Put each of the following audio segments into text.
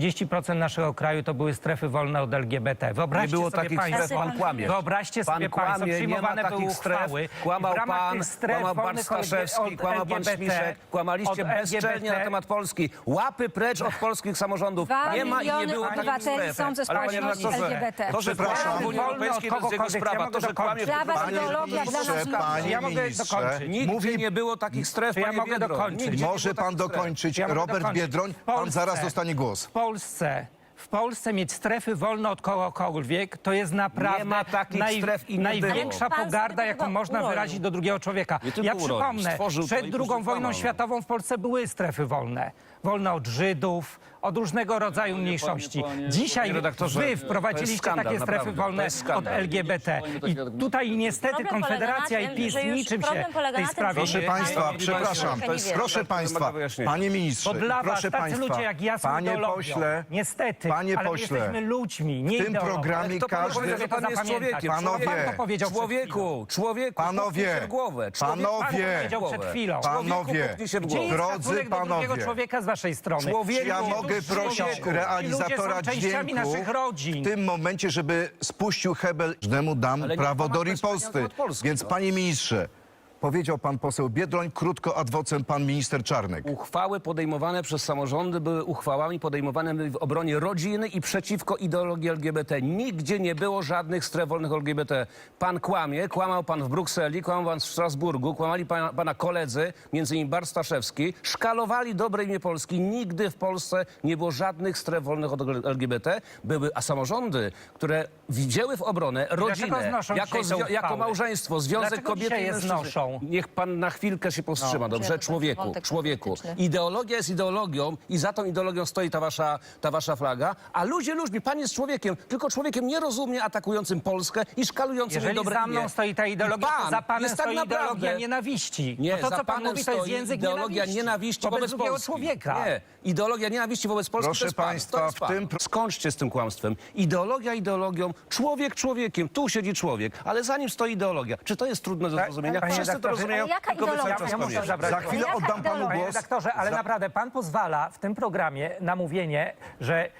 30% naszego kraju to były strefy wolne od LGBT. Wyobraźcie Nie było sobie takich państwo, stref, pan kłamie. Wyobraźcie Pan sobie państwo, kłamie, nie ma przyjmowane były takich stref. uchwały. Kłamał pan, stref kłamał pan Staszewski, od kłamał pan LGBT, Śmiszek, kłamaliście bezczelnie na temat Polski. Łapy precz od polskich samorządów. Dwa Nie ma i nie było takich obywateli stref. są ze Ale panie społeczności redaktorze, LGBT. To, że kłamie w Unii Europejskiej, to jest jego sprawa. To, że dokończyć. kłamie w Dla was Panie ideologia, dla nas ministrze, nie. panie Ja mogę dokończyć. Nigdzie mówi, nie było takich stref, ja panie mogę Biedroń. dokończyć? Może pan dokończyć. Robert dokończyć. Biedroń, pan zaraz dostanie głos. W Polsce, w Polsce mieć strefy wolne od kogokolwiek, to jest naprawdę ma takich stref i nie największa było. Pogarda, jaką można wyrazić do drugiego człowieka. Nie tylko Ja przypomnę, stworzył to przed i później wojną światową w Polsce były strefy wolne. Wolne od Żydów, od różnego rodzaju mniejszości. Dzisiaj panie redaktorze, wy to jest wprowadziliście skandal, takie strefy naprawdę, to wolne jest od skandal. LGBT. I tutaj niestety Problem polega Konfederacja na i tym, PiS że już niczym się problem polega w tej na tym, sprawie że- Proszę nie- państwa, nie- przepraszam, To jest- proszę państwa, wyjaśnienia. panie ministrze, Bo dla was proszę tacy państwa, ludzie jak ja są panie ideologią. pośle, Niestety, panie ale my pośle, jesteśmy ludźmi, nie w tym ideologią. programie Kto panu każdy- powiedział, że pan jest Zapamiętać. człowiekiem? Panowie, Pan to powiedział przed chwilą. Człowieku, człowieku, Panowie, puknij się w głowę. Panowie, powiedział przed chwilą. Człowieku, Panowie, puknij się w Gdzie głowę. jest Drodzy szacunek do drugiego panowie, człowieka z waszej strony? Człowieku, ja mogę prosić człowieku. realizatora Ludzie są częściami dźwięku naszych rodzin. w tym momencie, żeby spuścił hebel, każdemu dam Ale niech prawo do riposty. od Polski, Więc no. panie ministrze, powiedział pan poseł Biedroń, krótko ad vocem pan minister Czarnek. Uchwały podejmowane przez samorządy były uchwałami podejmowanymi w obronie rodziny i przeciwko ideologii LGBT. Nigdzie nie było żadnych stref wolnych LGBT. Pan kłamie, kłamał pan w Brukseli, kłamał pan w Strasburgu, kłamali pana, pana koledzy, między innymi Bart Staszewski, szkalowali dobre imię Polski. Nigdy w Polsce nie było żadnych stref wolnych od LGBT. Były, a samorządy, które widziały w obronę rodzinę, znoszą jako, dzisiaj te zwi- jako małżeństwo, związek Dlaczego kobiety dzisiaj i je mężczyzny. znoszą? Niech pan na chwilkę się powstrzyma, dobrze? Czyli to Człowieku, wątek człowieku. polityczny. Ideologia jest ideologią i za tą ideologią stoi ta wasza, ta wasza flaga, a ludzie ludźmi, pan jest człowiekiem, tylko człowiekiem nierozumnie atakującym Polskę i szkalującym jej Jeżeli dobre za mną imię. stoi ta ideologia, I to pan za panem jest tak stoi naprawdę- ideologia nienawiści. Nie, Bo to, za co pan panem mówi, to jest stoi język ideologia nienawiści, wobec, drugiego Polski. człowieka. Nie, ideologia nienawiści wobec Polski Proszę to jest pan, państwa, to jest w pan. tym- Skończcie z tym kłamstwem. Ideologia ideologią, człowiek człowiekiem, tu siedzi człowiek, ale za nim stoi ideologia. Czy to jest trudne do Tak, zrozumienia? panie Wszyscy redaktorze, rozumieją, jaka tylko wy cały ideologia? czas Ja muszę kłamiecie. zabrać Za chwilę Jaka oddam panu ideologia? Panie głos. redaktorze, ale Za- naprawdę pan pozwala w tym programie na mówienie, że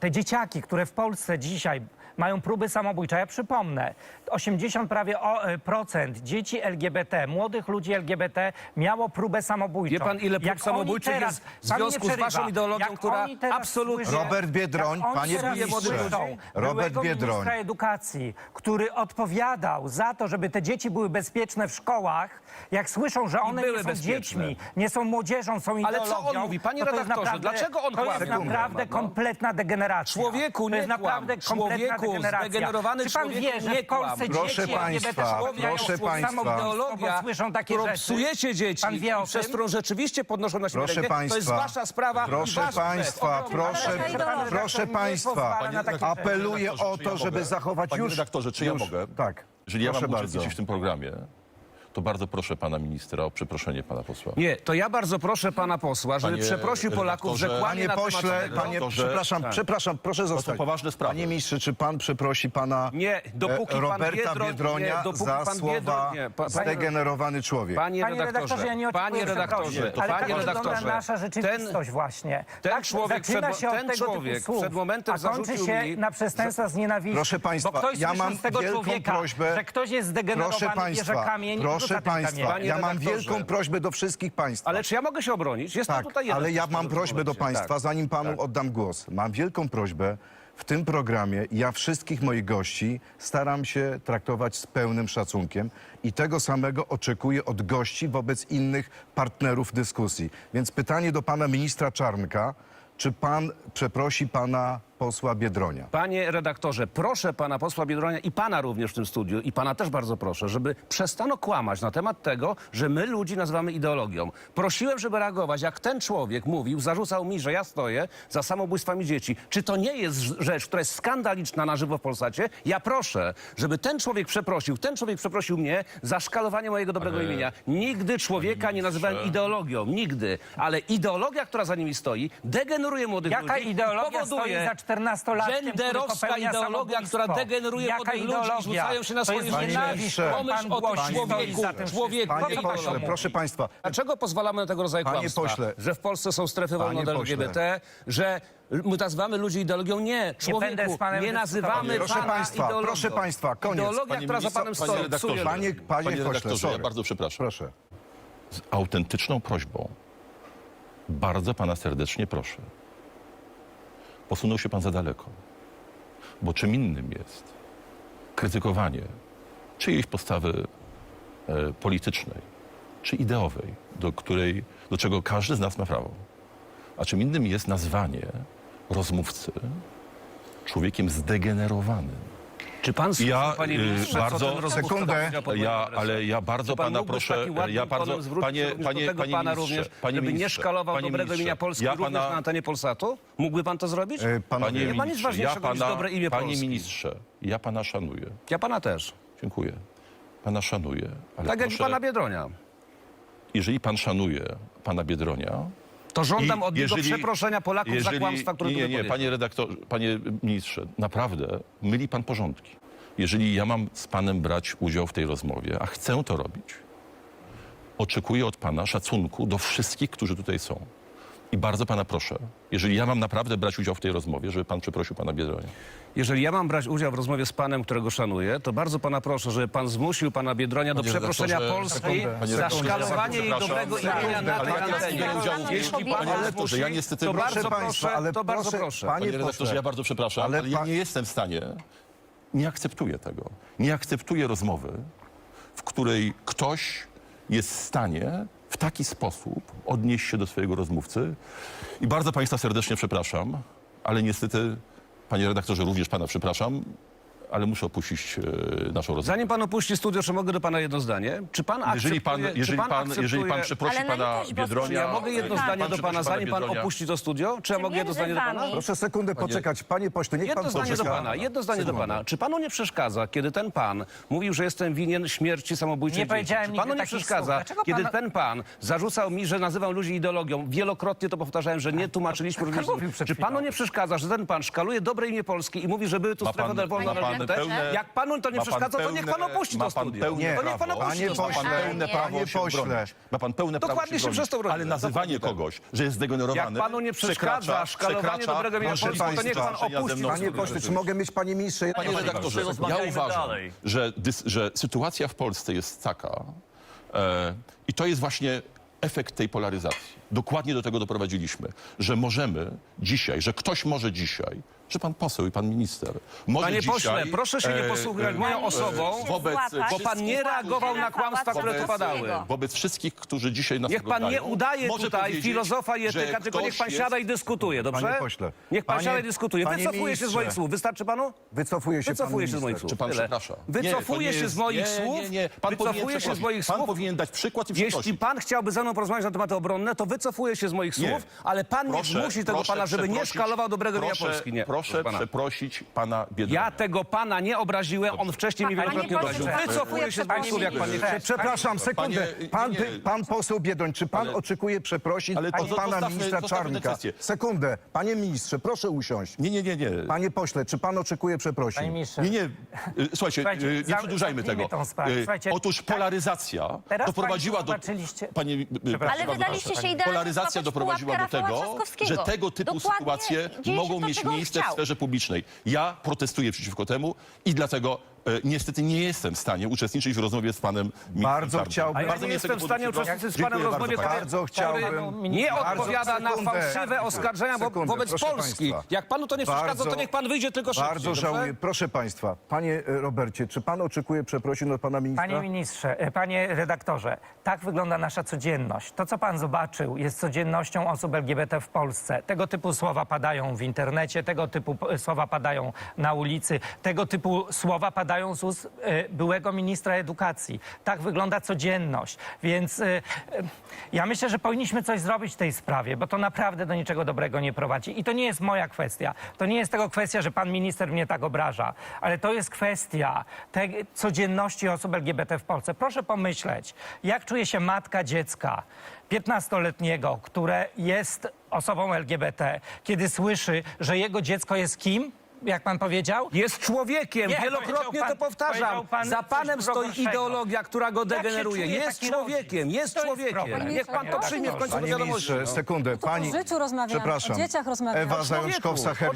te dzieciaki, które w Polsce dzisiaj mają próby samobójcze, ja przypomnę, 80 prawie o, e, procent dzieci LGBT, młodych ludzi LGBT miało próbę samobójczą. Wie pan, ile prób Jak oni samobójczych teraz- jest w związku z waszą ideologią, Jak która absolutnie- słyszą- Robert Biedroń, panie ministrze, słyszą Robert Biedroń. ministra edukacji, który odpowiadał za to, żeby te dzieci były bezpieczne w szkołach, jak słyszą, że one były nie są bezpieczne. dziećmi, nie są młodzieżą, są Ale ideologią. co on mówi? Panie to to jest redaktorze, naprawdę- dlaczego on To jest kłamie? naprawdę No. kompletna degeneracja. Człowieku, to nie jest kłam. naprawdę kompletna Człowieku, degeneracja. zdegenerowany Czy pan człowieku, wie, że nie w Polsce kłam. Proszę dzieci państwa, popełniają proszę państwa. bo Ideologia, słyszą takie którą rzeczy. psujecie dzieci Pan wie o i przez tym? którą rzeczywiście podnoszą na siebie Proszę rękę, to jest państwa, wasza sprawa i proszę wasz państwa, grzech. proszę, proszę Nie państwa, pozwala na takie rzeczy. apeluję o to, żeby zachować Panie już... redaktorze, czy ja już, mogę? Tak, Jeżeli ja proszę mam bardzo. uczestniczyć w tym programie, to bardzo proszę pana ministra o przeproszenie pana posła. Nie, to ja bardzo proszę pana posła, żeby Panie przeprosił Polaków, że redaktorze- kłamie Panie na pośle, tego. panie, Doktorze, przepraszam, tak. przepraszam, proszę zostać. poważne sprawy. Panie ministrze, czy pan przeprosi pana Nie, dopóki e, pan Roberta Biedroń- Biedronia nie, dopóki za pan słowa nie, pa- panie- człowiek? Panie, Panie redaktorze, ja nie oczekuję panie redaktorze, przeprosin, ale panie tak wygląda redaktorze, nasza rzeczywistość ten, właśnie. ten tak, człowiek zaczyna przed- się od ten tego człowiek typu słów, przed momentem a kończy zarzucił się mi- na przestępstwa z nienawiści. Proszę państwa, bo ktoś ja mam tego wielką człowieka, prośbę. że ktoś jest zdegenerowany, Proszę bierze państwa, kamień i proszę tym państwa, kamieniem. Ja mam redaktorze. wielką prośbę do wszystkich państwa. Ale czy ja mogę się obronić? Jest Tak, tutaj jeden ale ja mam prośbę do państwa, Tak. zanim panu oddam głos. Mam wielką prośbę. W tym programie ja wszystkich moich gości staram się traktować z pełnym szacunkiem i tego samego oczekuję od gości wobec innych partnerów dyskusji. Więc pytanie do pana ministra Czarnka, czy pan przeprosi pana posła Biedronia? Panie redaktorze, proszę pana posła Biedronia i pana również w tym studiu, i pana też bardzo proszę, żeby przestano kłamać na temat tego, że my ludzi nazywamy ideologią. Prosiłem, żeby reagować, jak ten człowiek mówił, zarzucał mi, że ja stoję za samobójstwami dzieci. Czy to nie jest rzecz, która jest skandaliczna na żywo w Polsacie? Ja proszę, żeby ten człowiek przeprosił, ten człowiek przeprosił mnie za szkalowanie mojego dobrego Ale- imienia. Nigdy człowieka nie nazywałem ideologią, nigdy. Ale ideologia, która za nimi stoi, degeneruje młodych Jaka ludzi. i ideologia powoduje, stoi za 14-latkiem, który Genderowska popełnia ideologia, która degeneruje Jaka młodych ludzi i ideologia? rzucają się na To swoje jest nienawiść, którą pomyśl pan o tym głosi, człowieku, stoi za tym człowieku. Panie Po co pan to pośle, proszę państwa, Dlaczego pozwalamy na tego rodzaju Panie kłamstwa? pośle. że w Polsce są strefy wolne Panie od. LGBT, że my nazywamy ludzi ideologią? Nie, człowieku, będę z panem nie nazywamy Proszę pana państwa, ideologią. proszę państwa, koniec. Ideologia, Panie która za ministrze, panem panie stoi. redaktorze. psuje Panie, panie, Panie pośle, redaktorze, ja bardzo przepraszam. Proszę. Z autentyczną prośbą, bardzo pana serdecznie proszę, posunął się pan za daleko. Bo czym innym jest krytykowanie czyjejś postawy e, politycznej czy ideowej, do, której, do czego każdy z nas ma prawo. A czym innym jest nazwanie rozmówcy człowiekiem zdegenerowanym. Czy pan słyszy, Ja, panie y, ministrze, co bardzo- ten rozmówca Sekundę. powiedział pod moim Ja, adresem? ale ja bardzo Czy pan pana mógłby proszę, takim ładnym ja bardzo, tonem zwrócić panie, również panie, do tego panie pana ministrze, również, panie żeby nie ministrze, szkalował panie dobrego ministrze, imienia Polski ja również pana- na antenie Polsatu? Mógłby pan to zrobić? E, panowie, Panie Nie ma nic ministrze, ważniejszego ja niż pana, dobre imię Panie Polski. ministrze, ja pana szanuję. Ja pana też. Dziękuję. Pana szanuję. Ale Tak jak proszę, pana Biedronia. jeżeli pan szanuje pana Biedronia... To żądam i od niego jeżeli- przeproszenia Polaków za kłamstwa, które Nie, nie, panie redaktorze, panie ministrze, naprawdę myli pan porządki. Jeżeli ja mam z panem brać udział w tej rozmowie, a chcę to robić, oczekuję od pana szacunku do wszystkich, którzy tutaj są. I bardzo pana proszę, jeżeli ja mam naprawdę brać udział w tej rozmowie, żeby pan przeprosił pana Biedronia. Jeżeli ja mam brać udział w rozmowie z panem, którego szanuję, to bardzo pana proszę, żeby pan zmusił pana Biedronia do Panie przeproszenia redaktorze, Polski sekundę. Panie za redaktorze, szkalowanie jej przepraszam. dobrego imienia na Ale tej ja nie antenie. biorę udziału w Jeśli Panie pan redaktorze, zmusi, ja niestety- to Proszę bardzo państwa, proszę, ale to bardzo proszę- proszę. panie- Panie redaktorze, pośle, ja bardzo przepraszam, ale ale, ja nie jestem w stanie, nie akceptuję tego. Nie akceptuję rozmowy, w której ktoś jest w stanie taki sposób odnieść się do swojego rozmówcy. I bardzo Państwa serdecznie przepraszam, ale niestety, Panie redaktorze, również Pana przepraszam, ale muszę opuścić e, naszą rozmowę. Zanim pan opuści studio, czy mogę do pana jedno zdanie? Czy pan akceptuje... Jeżeli pan, jeżeli pan, akceptuje- jeżeli pan przeprosi Ale na Pana litość boską, Biedronia... Czy ja mogę jedno Tak. zdanie pan do przeprosi pana, zanim pan Biedronia? opuści to studio? Czy ja mogę jedno zdanie do pana? Proszę sekundę poczekać. Panie pośle, niech pan Jedno zdanie do poczeka. pana, jedno zdanie do pana. Czy panu nie przeszkadza, kiedy ten pan mówił, że jestem winien śmierci samobójczej Nie dzieci? powiedziałem Czy nigdy panu nie takich przeszkadza, słów. Dlaczego kiedy pan- ten pan zarzucał mi, że nazywam ludzi ideologią? Wielokrotnie to powtarzałem, że nie tłumaczyliśmy również. mówił przed Czy panu nie przeszkadza, że ten pan szkaluje dobre imię Polski i mówi, że były tu Ma strefy pan- pan pełne- Jak panu to nie ma pan przeszkadza, to niech pan pełne- opuści ma to pan studio. pełne To niech pan prawo. opuści Panie to Ma pan studio. pośle, pełne Nie. prawo Panie się pośle. bronić. Ma pan pełne prawo Dokładnie się bronić. przez to bronię. Ale nazywanie Dokładnie tak. kogoś, że jest zdegenerowany, Jak panu nie przeszkadza przekracza- szkalowanie dobrego imienia Proszę Polski, to niech pan państwa, opuści Panie studio. pośle, czy mogę mieć, panie ministrze... Panie redaktorze, ja rozmawiajmy uważam, dalej. że, dys, że sytuacja w Polsce jest taka e, i to jest właśnie efekt tej polaryzacji. Dokładnie do tego doprowadziliśmy, że możemy dzisiaj, że ktoś może dzisiaj, że pan poseł i pan minister może Panie dzisiaj... pośle, proszę się nie e, posługiwać e, moją e, osobą, wobec złapać. bo pan nie reagował na kłamstwa, które tu padały. wobec wszystkich, którzy dzisiaj nas Niech pan nie oglądają, udaje może tutaj powiedzieć, filozofa i że etyka, tylko niech pan jest- siada i dyskutuje, dobrze? Panie pośle, Niech pan panie- siada i dyskutuje. panie Wycofuję się z ministrze. moich słów. Wystarczy panu? Wycofuję się, Wycofuję pan się z moich minister. słów. Czy pan Tyle. przeprasza? Wycofuję Nie, to nie się z jest- moich nie, słów. Nie, nie, pan powinien Wycofuję się z przeprosić. moich Pan słów. powinien dać przykład i Jeśli pan chciałby ze mną porozmawiać na tematy obronne, to wycofuję się z moich Nie. słów, ale pan nie zmusi tego proszę pana, żeby nie szkalował dobrego proszę, Polski. Nie, Proszę pana. przeprosić pana Biedronia. Ja tego pana nie obraziłem, on wcześniej mnie Panie wielokrotnie pośle, obraził. tak. Wycofuję się z moich słów, jak pan nie chce. Przepraszam, sekundę. Panie- Pan, nie, nie. pan poseł Biedoń, czy pan Ale- oczekuje przeprosin Ale to od pana zostawmy- ministra zostawmy tę Czarnka? kwestię. Sekundę. Panie ministrze, proszę usiąść. Nie, nie, nie, nie. Panie pośle, czy pan oczekuje przeprosin? Panie ministrze, Nie, nie. y, Słuchajcie, Słuchajcie, y, nie za- przedłużajmy zamknijmy tego. tą sprawę. Y, Słuchajcie, Otóż tak- polaryzacja Teraz doprowadziła do... państwo zobaczyliście- Panie, y, Przepraszam. Ale bardzo wydaliście proszę. się idealnie Polaryzacja złapać doprowadziła do pułapkę Rafała tego, Trzaskowskiego. że tego typu Dokładnie sytuacje dzieje się mogą to, mieć czego on miejsce w chciał. sferze publicznej. Ja protestuję przeciwko temu i dlatego niestety nie jestem w stanie uczestniczyć w rozmowie z panem ministrem Bardzo chciałbym- A ja Bardzo nie jestem w stanie uczestniczyć z panem w rozmowie, bardzo. chciałbym- nie Bardzo- odpowiada na fałszywe oskarżenia wobec Polski. państwa. Jak panu to nie przeszkadza, to niech pan wyjdzie tylko szybciej. Bardzo dobrze? żałuję. Proszę państwa, panie e, Robercie, czy pan oczekuje przeprosin od pana ministra? Panie ministrze, e, panie redaktorze, tak wygląda nasza codzienność. To, co pan zobaczył, jest codziennością osób LGBT w Polsce. Tego typu słowa padają w internecie, tego typu słowa padają na ulicy, tego typu słowa padają padają z ust e, byłego ministra edukacji. Tak wygląda codzienność. Więc e, e, ja myślę, że powinniśmy coś zrobić w tej sprawie, bo to naprawdę do niczego dobrego nie prowadzi. I to nie jest moja kwestia. To nie jest tego kwestia, że pan minister mnie tak obraża, ale to jest kwestia tej codzienności osób LGBT w Polsce. Proszę pomyśleć, jak czuje się matka dziecka 15-letniego, które jest osobą LGBT, kiedy słyszy, że jego dziecko jest kim? Jak pan powiedział? Jest człowiekiem, Nie, wielokrotnie powiedział pan- to powtarzam. powiedział pan Za panem stoi gorszego. ideologia, która go degeneruje. czuje Jest taki człowiekiem, jest To jest człowiekiem. problem. Niech pan to Panie przyjmie w końcu do Panie wiadomości. ministrze, sekundę. tu Pani, o życiu rozmawiamy, przepraszam. o dzieciach rozmawiamy. Ewa O o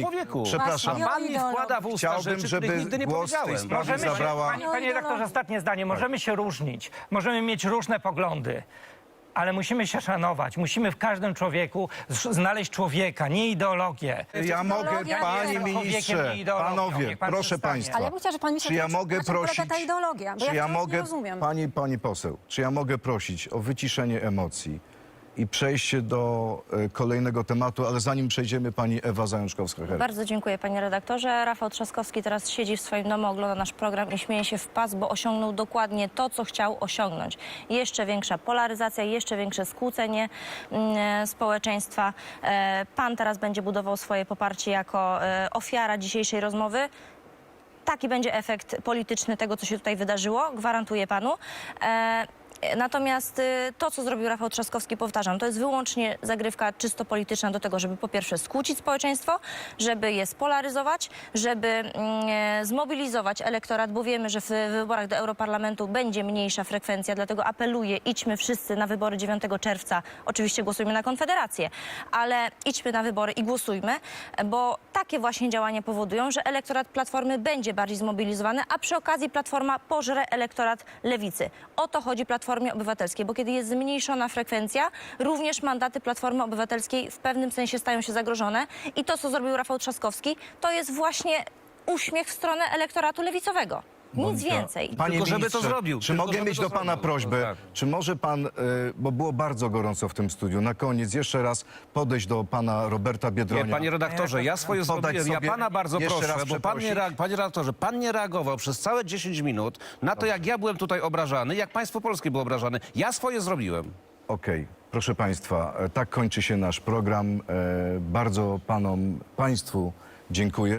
człowieku. Przepraszam. Masz- Pan mi wkłada w usta Chciałbym, rzeczy, żeby których nigdy nie głos w tej powiedziałem. Możemy się, zabrała... panie, panie redaktorze, ostatnie zdanie. Możemy się różnić, możemy mieć różne poglądy, ale musimy się szanować. Musimy w każdym człowieku z- znaleźć człowieka, nie ideologię. Ja mogę, panie jest ministrze, człowiekiem, nie ideologią. panowie, Niech pan proszę przestanie. państwa. Ale ja bym chciała, że pan mi Czy ja mogę prosić... ta ideologia, bo czy ja ja wciąż nie mogę, rozumiem. Pani, pani poseł, czy ja mogę prosić o wyciszenie emocji i przejście do e, kolejnego tematu, ale zanim przejdziemy, pani Ewa Zajączkowska-Hebnik. Bardzo dziękuję panie redaktorze. Rafał Trzaskowski teraz siedzi w swoim domu, ogląda nasz program i śmieje się w pas, bo osiągnął dokładnie to, co chciał osiągnąć. Jeszcze większa polaryzacja, jeszcze większe skłócenie mm, e, społeczeństwa. E, Pan teraz będzie budował swoje poparcie jako ofiara dzisiejszej rozmowy. Taki będzie efekt polityczny tego, co się tutaj wydarzyło, gwarantuję panu. Natomiast y, to, co zrobił Rafał Trzaskowski, powtarzam, to jest wyłącznie zagrywka czysto polityczna do tego, żeby po pierwsze skłócić społeczeństwo, żeby je spolaryzować, żeby mm, e, zmobilizować elektorat, bo wiemy, że w wyborach do Europarlamentu będzie mniejsza frekwencja, dlatego apeluję, idźmy wszyscy na wybory 9 czerwca. Oczywiście głosujmy na Konfederację, ale idźmy na wybory i głosujmy, bo takie właśnie działania powodują, że elektorat Platformy będzie bardziej zmobilizowany, a przy okazji Platforma pożre elektorat Lewicy. O to chodzi Platformie Obywatelskiej, bo kiedy jest zmniejszona frekwencja, również mandaty Platformy Obywatelskiej w pewnym sensie stają się zagrożone i to, co zrobił Rafał Trzaskowski, to jest właśnie uśmiech w stronę elektoratu lewicowego. Nic Monika, więcej. Panie Tylko żeby to zrobił, Czy tylko mogę żeby mieć to do pana zrobił. prośbę, Tak. czy może pan, e, bo było bardzo gorąco w tym studiu, na koniec jeszcze raz podejść do pana Roberta Biedronia. Nie, panie redaktorze, ja swoje Podać zrobiłem. Ja sobie- pana bardzo jeszcze proszę, raz bo pan nie, przeprosić? reag- panie redaktorze, pan nie reagował przez całe 10 minut na to, jak ja byłem tutaj obrażany, jak państwo polskie było obrażane. Ja swoje zrobiłem. Okej, proszę państwa, e, tak kończy się nasz program. E, Bardzo panom, państwu dziękuję.